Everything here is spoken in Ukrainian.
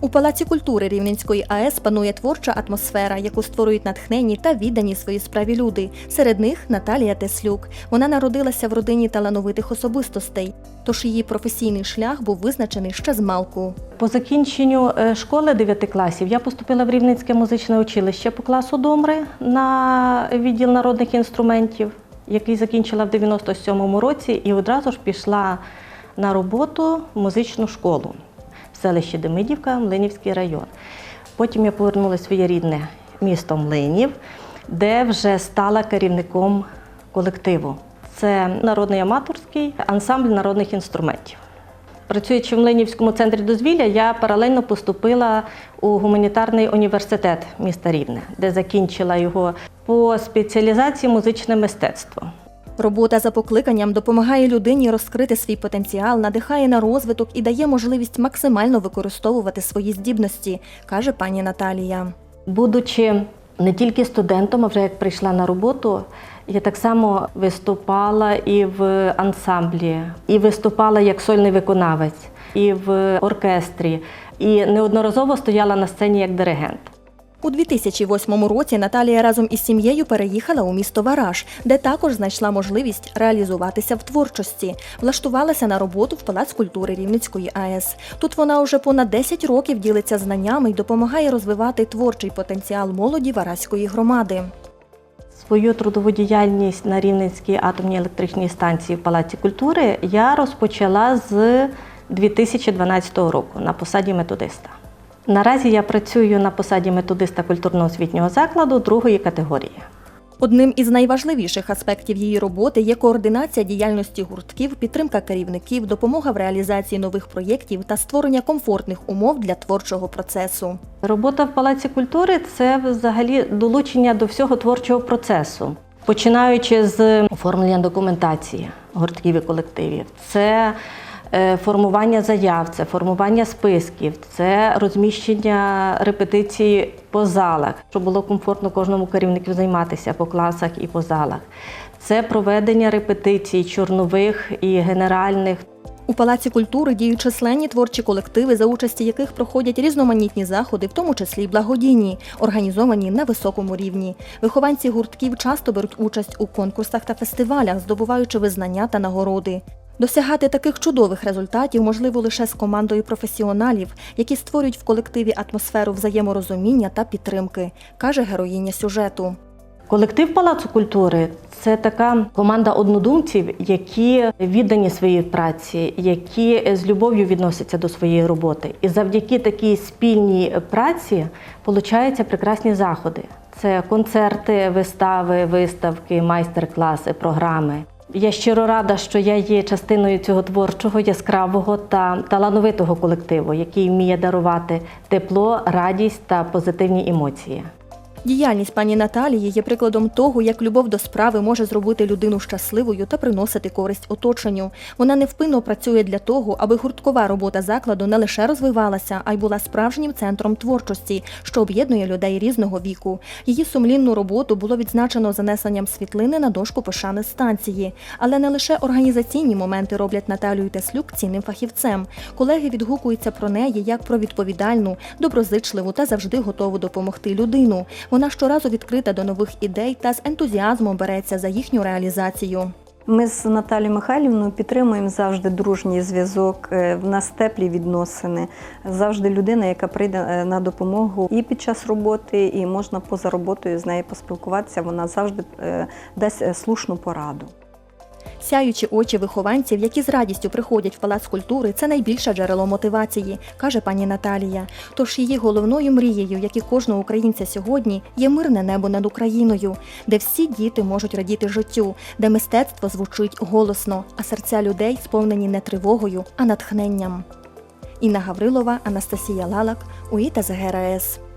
У Палаці культури Рівненської АЕС панує творча атмосфера, яку створюють натхненні та віддані своїй справі люди. Серед них Наталія Теслюк. Вона народилася в родині талановитих особистостей, тож її професійний шлях був визначений ще з малку. По закінченню е, школи 9 класів я поступила в Рівненське музичне училище по класу Домри на відділ народних інструментів, який закінчила в 97-му році, і одразу ж пішла на роботу в музичну школу в селищі Демидівка, Млинівський район. Потім я повернулася в своє рідне місто Млинів, де вже стала керівником колективу. Це народний аматорський ансамбль народних інструментів. Працюючи в Млинівському центрі дозвілля, я паралельно поступила у гуманітарний університет міста Рівне, де закінчила його по спеціалізації музичне мистецтво. Робота за покликанням допомагає людині розкрити свій потенціал, надихає на розвиток і дає можливість максимально використовувати свої здібності, каже пані Наталія. Будучи не тільки студентом, а вже як прийшла на роботу, я так само виступала і в ансамблі, і виступала як сольний виконавець, і в оркестрі, і неодноразово стояла на сцені як диригент. У 2008 році Наталія разом із сім'єю переїхала у місто Вараж, де також знайшла можливість реалізуватися в творчості. Влаштувалася на роботу в Палац культури Рівненської АЕС. Тут вона вже понад 10 років ділиться знаннями і допомагає розвивати творчий потенціал молоді Варазької громади. Свою трудову діяльність на Рівненській атомній електричній станції в Палаці культури я розпочала з 2012 року на посаді методиста. Наразі я працюю на посаді методиста культурно-освітнього закладу другої категорії. Одним із найважливіших аспектів її роботи є координація діяльності гуртків, підтримка керівників, допомога в реалізації нових проєктів та створення комфортних умов для творчого процесу. Робота в Палаці культури це взагалі долучення до всього творчого процесу, починаючи з оформлення документації гуртків і колективів. Це формування заяв, це формування списків, це розміщення репетицій по залах, щоб було комфортно кожному керівнику займатися по класах і по залах. Це проведення репетицій чорнових і генеральних. У Палаці культури діють численні творчі колективи, за участі яких проходять різноманітні заходи, в тому числі й благодійні, організовані на високому рівні. Вихованці гуртків часто беруть участь у конкурсах та фестивалях, здобуваючи визнання та нагороди. Досягати таких чудових результатів можливо лише з командою професіоналів, які створюють в колективі атмосферу взаєморозуміння та підтримки, каже героїня сюжету. Колектив Палацу культури це така команда однодумців, які віддані своїй праці, які з любов'ю відносяться до своєї роботи. І завдяки такій спільній праці получаються прекрасні заходи. Це концерти, вистави, виставки, майстер-класи, програми. Я щиро рада, що я є частиною цього творчого, яскравого та талановитого колективу, який вміє дарувати тепло, радість та позитивні емоції. Діяльність пані Наталії є прикладом того, як любов до справи може зробити людину щасливою та приносити користь оточенню. Вона невпинно працює для того, аби гурткова робота закладу не лише розвивалася, а й була справжнім центром творчості, що об'єднує людей різного віку. Її сумлінну роботу було відзначено занесенням світлини на дошку пошани станції. Але не лише організаційні моменти роблять Наталію Теслюк цінним фахівцем. Колеги відгукуються про неї як про відповідальну, доброзичливу та завжди готову допомогти людину. Вона щоразу відкрита до нових ідей та з ентузіазмом береться за їхню реалізацію. Ми з Наталією Михайлівною підтримуємо завжди дружній зв'язок. е, В нас теплі відносини. Завжди людина, яка прийде е, на допомогу і під час роботи, і можна поза роботою з нею поспілкуватися. Вона завжди е, дасть слушну пораду. Сяючі очі вихованців, які з радістю приходять в палац культури, це найбільше джерело мотивації, каже пані Наталія. Тож її головною мрією, як і кожного українця сьогодні, є мирне небо над Україною, де всі діти можуть радіти життю, де мистецтво звучить голосно, а серця людей сповнені не тривогою, а натхненням. Інна Гаврилова, Анастасія Лалак, УІТА ЗГРС.